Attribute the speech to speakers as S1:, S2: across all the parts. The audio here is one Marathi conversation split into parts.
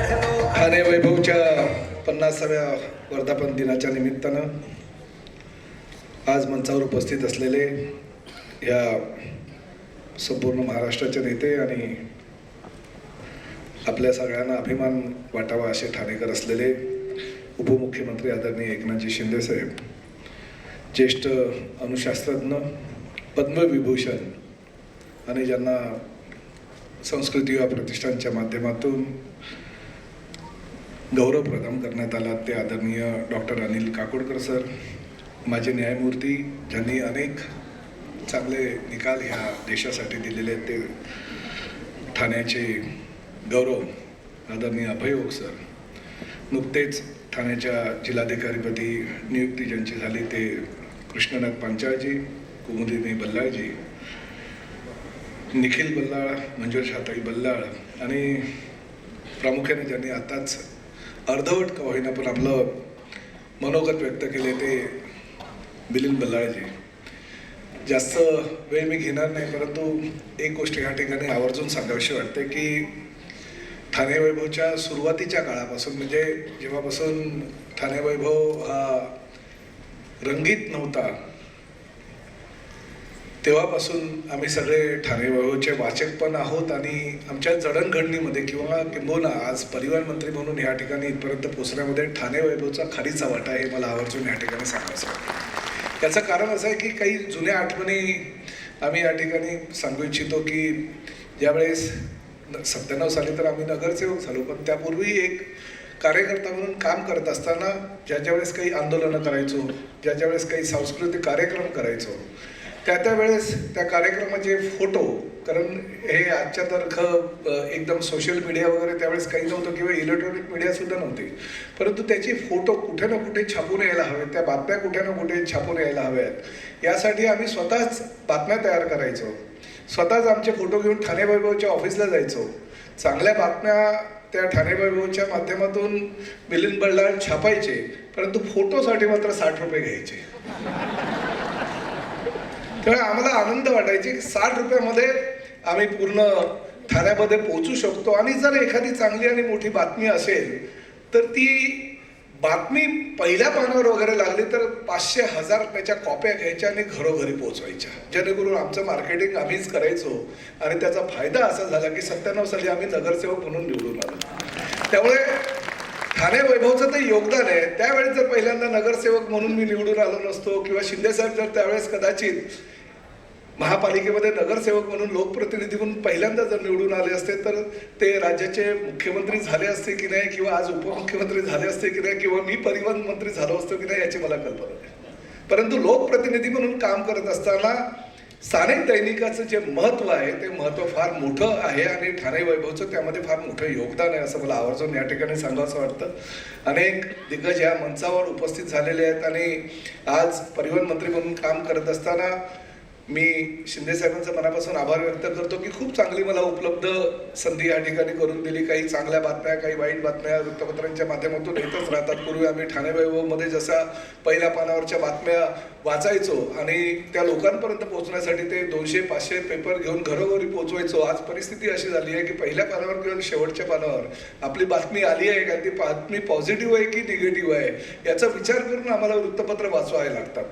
S1: ठाणे वैभवच्या पन्नासाव्या वर्धापन दिनाच्या निमित्तानं आज मंचावर उपस्थित असलेले या संपूर्ण महाराष्ट्राचे नेते आणि आपल्या सगळ्यांना अभिमान वाटावा असे ठाणेकर असलेले उपमुख्यमंत्री आदरणीय एकनाथजी शिंदेसाहेब ज्येष्ठ अणुशास्त्रज्ञ पद्मविभूषण आणि ज्यांना संस्कृती या प्रतिष्ठानच्या माध्यमातून गौरव प्रदान करण्यात आला. ते आदरणीय डॉक्टर अनिल काकोडकर सर माझे न्यायमूर्ती ज्यांनी अनेक चांगले निकाल ह्या देशासाठी दिलेले आहेत ते ठाण्याचे गौरव आदरणीय अभय ओक सर. नुकतेच ठाण्याच्या जिल्हाधिकारीपदी नियुक्ती ज्यांची झाली ते कृष्णनाथ पांचाळजी कुमुदिनी बल्लाळजी निखिल बल्लाळ मंजुळ हाताई बल्लाळ आणि प्रामुख्याने ज्यांनी आताच अर्धवट का होईना पण आपलं मनोगत व्यक्त केले ते मिलिंद बल्लाळजी. जास्त वेळ मी घेणार नाही परंतु एक गोष्ट ह्या ठिकाणी आवर्जून सांगावीशी वाटते की ठाणे वैभवच्या सुरुवातीच्या काळापासून म्हणजे जेव्हापासून ठाणे वैभव हा रंगीत नव्हता तेव्हापासून आम्ही सगळे ठाणे वैभवचे वाचक पण आहोत आणि आमच्या जडणघडणीमध्ये किंवा किंबहुना आज परिवहन मंत्री म्हणून ह्या ठिकाणी इथपर्यंत पोहोचण्यामध्ये ठाणे वैभवचा खारीचा वाटा हे मला आवर्जून ह्या ठिकाणी सांगायचं वाटतं याचं कारण असं आहे की काही जुन्या आठवणी आम्ही या ठिकाणी सांगू इच्छितो की ज्यावेळेस सत्त्याण्णव साली तर आम्ही नगरसेवक झालो पण त्यापूर्वी एक कार्यकर्ता म्हणून काम करत असताना ज्याच्या वेळेस काही आंदोलनं करायचो ज्याच्या वेळेस काही सांस्कृतिक कार्यक्रम करायचो त्या त्या वेळेस त्या कार्यक्रमाचे फोटो कारण हे आजच्या तारख एकदम सोशल मीडिया वगैरे त्यावेळेस काही नव्हतं किंवा इलेक्ट्रॉनिक मीडियासुद्धा नव्हते. परंतु त्याचे फोटो कुठे ना कुठे छापून यायला हवेत त्या बातम्या कुठे ना कुठे छापून यायला हव्यात यासाठी आम्ही स्वतःच बातम्या तयार करायचो. स्वतःच आमचे फोटो घेऊन ठाणे वैभवच्या ऑफिसला जायचो. चांगल्या बातम्या त्या ठाणे वैभवच्या माध्यमातून मिलिंद बल्लाळ छापायचे परंतु फोटोसाठी मात्र साठ रुपये घ्यायचे. त्यामुळे आम्हाला आनंद वाटायची की साठ रुपयामध्ये आम्ही पूर्ण ठाण्यामध्ये पोहोचू शकतो. आणि जर एखादी चांगली आणि मोठी बातमी असेल तर ती बातमी पहिल्या पानावर वगैरे लागली तर पाचशे हजार रुपयाच्या कॉप्या घ्यायच्या आणि घरोघरी पोहोचवायच्या. जेणेकरून आमचं मार्केटिंग आम्हीच करायचो आणि त्याचा फायदा असा झाला की सत्त्याण्णव साली आम्ही नगरसेवक म्हणून निवडून आलो. त्यामुळे ठाणे वैभवचं ते योगदान आहे. त्यावेळेस जर पहिल्यांदा नगरसेवक म्हणून मी निवडून आलो नसतो किंवा शिंदेसाहेब जर त्यावेळेस कदाचित महापालिकेमध्ये नगरसेवक म्हणून लोकप्रतिनिधी म्हणून पहिल्यांदा जर निवडून आले असते तर ते राज्याचे मुख्यमंत्री झाले असते की नाही किंवा आज उपमुख्यमंत्री झाले असते की नाही किंवा मी परिवहन मंत्री झालो असतो की नाही याची मला कल्पना नाही. परंतु लोकप्रतिनिधी म्हणून काम करत असताना स्थानिक दैनिकाचं जे महत्त्व आहे ते महत्त्व फार मोठं आहे आणि ठाणे वैभवचं त्यामध्ये फार मोठं योगदान आहे असं मला आवर्जून या ठिकाणी सांगावंसं वाटतं. अनेक दिग्गज या मंचावर उपस्थित झालेले आहेत आणि आज परिवहन मंत्री म्हणून काम करत असताना मी शिंदे साहेबांचा मनापासून आभार व्यक्त करतो की खूप चांगली मला उपलब्ध संधी या ठिकाणी करून दिली. काही चांगल्या बातम्या काही वाईट बातम्या वृत्तपत्रांच्या माध्यमातून येतच राहतात. पूर्वी आम्ही ठाणे वैभवमध्ये जसा पहिल्या पानावरच्या बातम्या वाचायचो आणि त्या लोकांपर्यंत पोहोचण्यासाठी ते दोनशे पाचशे पेपर घेऊन घरोघरी पोहोचवायचो. आज परिस्थिती अशी झाली आहे की पहिल्या पानावर किंवा शेवटच्या पानावर आपली बातमी आली आहे का? ती बातमी पॉझिटिव्ह आहे की निगेटिव्ह आहे? याचा विचार करून आम्हाला वृत्तपत्र वाचवावे लागतात.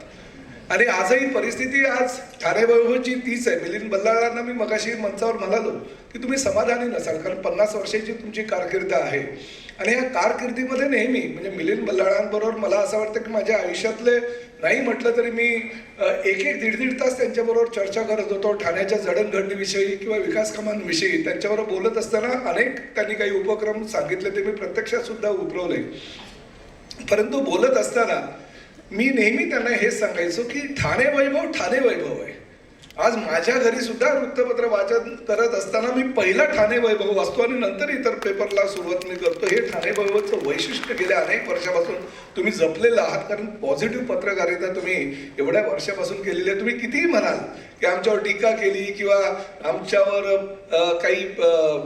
S1: आणि आजही परिस्थिती आज ठाणे वैभवची तीच आहे. मिलिंद बल्लाळांना मी मगाशी मंचावर म्हणालो की तुम्ही समाधानी नसाल कारण पन्नास वर्षाची तुमची कारकीर्द आहे. आणि या कारकिर्दीमध्ये नेहमी म्हणजे मिलिंद बल्लाळांबरोबर मला असं वाटतं की माझ्या आयुष्यातले नाही म्हटलं तरी मी एक एक दीड दीड तास त्यांच्याबरोबर चर्चा करत होतो ठाण्याच्या जडणघडणीविषयी किंवा विकास कामांविषयी. त्यांच्याबरोबर बोलत असताना अनेक त्यांनी काही उपक्रम सांगितले ते मी प्रत्यक्षात सुद्धा उतरवले परंतु बोलत असताना मी नेहमी त्यांना हेच सांगायचो की ठाणे वैभव ठाणे वैभव आहे. आज माझ्या घरी सुद्धा वृत्तपत्र वाचन करत असताना मी पहिला ठाणे वैभव वाचतो आणि नंतर इतर पेपरला सुरुवात मी करतो. हे ठाणे वैभवचं वैशिष्ट्य गेल्या अनेक वर्षापासून तुम्ही जपलेलं आहात. कारण पॉझिटिव्ह पत्रकारिता तुम्ही एवढ्या वर्षापासून केलेली आहे. तुम्ही कितीही म्हणाल की आमच्यावर टीका केली किंवा आमच्यावर काही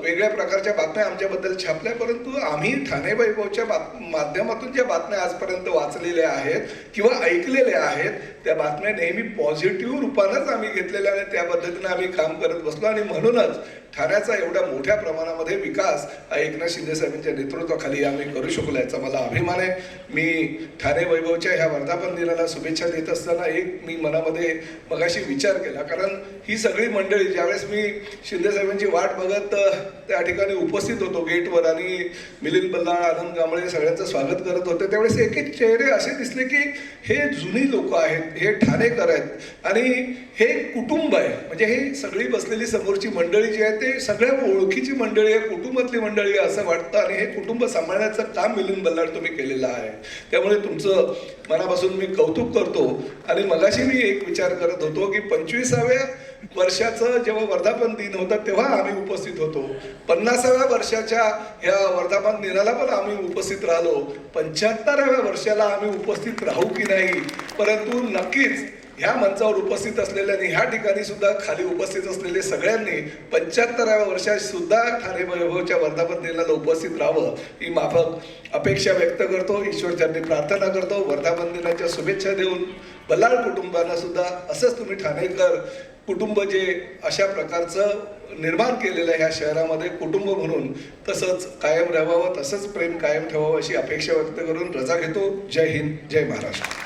S1: वेगळ्या प्रकारच्या बातम्या आमच्याबद्दल छापल्या परंतु आम्ही ठाणे वैभवच्या बात माध्यमातून ज्या बातम्या आजपर्यंत वाचलेल्या आहेत किंवा ऐकलेल्या आहेत त्या बातम्या नेहमी पॉझिटिव्ह रूपानंच आम्ही घेतलेल्या आणि त्या पद्धतीनं आम्ही काम करत बसलो आणि म्हणूनच ठाण्याचा एवढ्या मोठ्या प्रमाणामध्ये विकास एकनाथ शिंदे साहेबांच्या नेतृत्वाखाली आम्ही करू शकलो याचा मला अभिमान आहे. मी ठाणे वैभवच्या ह्या वर्धापन दिनाला शुभेच्छा देत असताना एक मी मनामध्ये मगाशी विचार केला कारण ही सगळी मंडळी ज्यावेळेस मी शिंदे साहेबांची वाट बघत त्या ठिकाणी उपस्थित होतो गेटवर आणि मिलिंद बल्लाळ आनंद कांबळे सगळ्यांचं स्वागत करत होते त्यावेळेस एक एक चेहरे असे दिसले की हे जुनी लोक आहेत हे ठाणेकर आहेत आणि हे कुटुंब आहे. म्हणजे हे सगळी बसलेली समोरची मंडळी जी आहेत ते सगळ्या ओळखीची मंडळी आहे कुटुंबातली मंडळी आहे असं वाटतं आणि हे कुटुंब सांभाळण्याचं काम मिलिंद बल्लाड तुम्ही केलेलं आहे. त्यामुळे तुमचं मनापासून मी कौतुक करतो आणि मगाशी मी एक विचार करत होतो की पंचवीसाव्या वर्षाचं जेव्हा वर्धापन दिन होतं तेव्हा आम्ही उपस्थित होतो. पन्नासाव्या वर्षाच्या या वर्धापन दिनाला पण आम्ही उपस्थित राहिलो. पंच्याहत्तराव्या वर्षाला आम्ही उपस्थित राहू की नाही? परंतु नक्कीच ह्या मंचावर उपस्थित असलेल्यांनी ह्या ठिकाणी सुद्धा खाली उपस्थित असलेले सगळ्यांनी पंच्याहत्तराव्या वर्षात सुद्धा ठाणे वैभवच्या वर्धापन दिनाला उपस्थित राहावं ही माफक अपेक्षा व्यक्त करतो. ईश्वरचरणी प्रार्थना करतो वर्धापन दिनाच्या शुभेच्छा देऊन बल्लाळ कुटुंबांना सुद्धा असंच तुम्ही ठाणेकर कुटुंब जे अशा प्रकारचं निर्माण केलेलं आहे ह्या शहरामध्ये कुटुंब म्हणून तसंच कायम राहावं तसंच प्रेम कायम ठेवावं अशी अपेक्षा व्यक्त करून रजा घेतो. जय हिंद जय महाराष्ट्र.